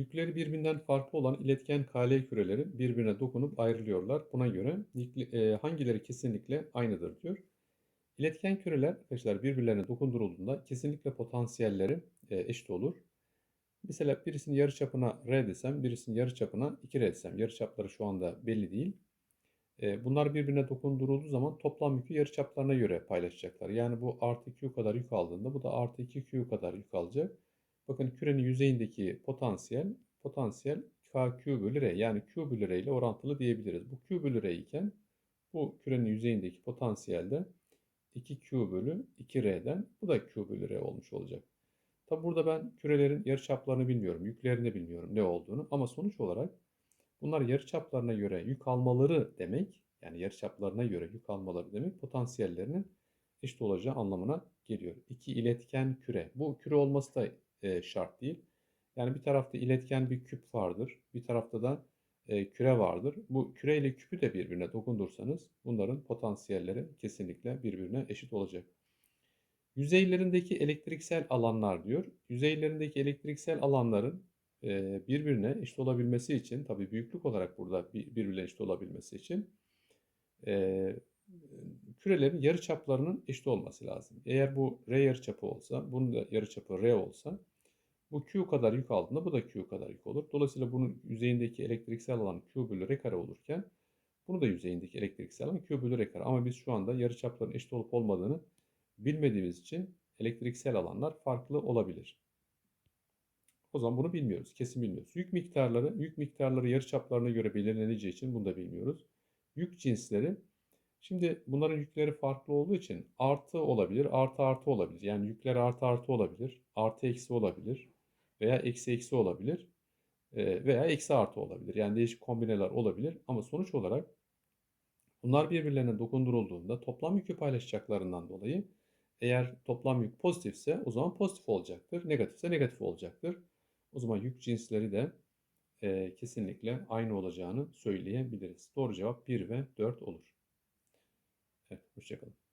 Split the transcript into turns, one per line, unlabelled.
Yükleri birbirinden farklı olan iletken KL küreleri birbirine dokunup ayrılıyorlar. Buna göre e, hangileri kesinlikle aynıdır diyor. İletken küreler arkadaşlar birbirlerine dokundurulduğunda kesinlikle potansiyelleri e, eşit olur. Mesela birisinin yarıçapına R desem, birisinin yarıçapına 2R desem. Yarıçapları şu anda belli değil. E, bunlar birbirine dokundurulduğu zaman toplam yükü yarıçaplarına göre paylaşacaklar. Yani bu artı Q kadar yük aldığında bu da artı 2Q kadar yük alacak. Bakın kürenin yüzeyindeki potansiyel, potansiyel KQ bölü R yani Q bölü R ile orantılı diyebiliriz. Bu Q bölü R iken bu kürenin yüzeyindeki potansiyel de 2Q bölü 2R'den bu da Q bölü R olmuş olacak. Tabi burada ben kürelerin yarıçaplarını bilmiyorum, yüklerini bilmiyorum ne olduğunu ama sonuç olarak bunlar yarıçaplarına göre yük almaları demek, yani yarıçaplarına göre yük almaları demek potansiyellerinin eşit olacağı anlamına geliyor. İki iletken küre. Bu küre olması da e, şart değil. Yani bir tarafta iletken bir küp vardır, bir tarafta da e, küre vardır. Bu küre ile küpü de birbirine dokundursanız bunların potansiyelleri kesinlikle birbirine eşit olacak. Yüzeylerindeki elektriksel alanlar diyor. Yüzeylerindeki elektriksel alanların e, birbirine eşit olabilmesi için, tabii büyüklük olarak burada bir- birbirine eşit olabilmesi için e, kürelerin yarıçaplarının eşit olması lazım. Eğer bu R yarıçapı olsa, bunun da yarıçapı R olsa bu Q kadar yük aldığında bu da Q kadar yük olur. Dolayısıyla bunun yüzeyindeki elektriksel alan Q bölü R kare olurken bunu da yüzeyindeki elektriksel alan Q bölü R kare. Ama biz şu anda yarıçapların eşit olup olmadığını bilmediğimiz için elektriksel alanlar farklı olabilir. O zaman bunu bilmiyoruz. Kesin bilmiyoruz. Yük miktarları, yük miktarları yarıçaplarına göre belirleneceği için bunu da bilmiyoruz. Yük cinsleri Şimdi bunların yükleri farklı olduğu için artı olabilir, artı artı olabilir. Yani yükler artı artı olabilir, artı eksi olabilir veya eksi eksi olabilir e, veya eksi artı olabilir. Yani değişik kombineler olabilir ama sonuç olarak bunlar birbirlerine dokundurulduğunda toplam yükü paylaşacaklarından dolayı eğer toplam yük pozitifse o zaman pozitif olacaktır, negatifse negatif olacaktır. O zaman yük cinsleri de e, kesinlikle aynı olacağını söyleyebiliriz. Doğru cevap 1 ve 4 olur. Evet, hoşçakalın.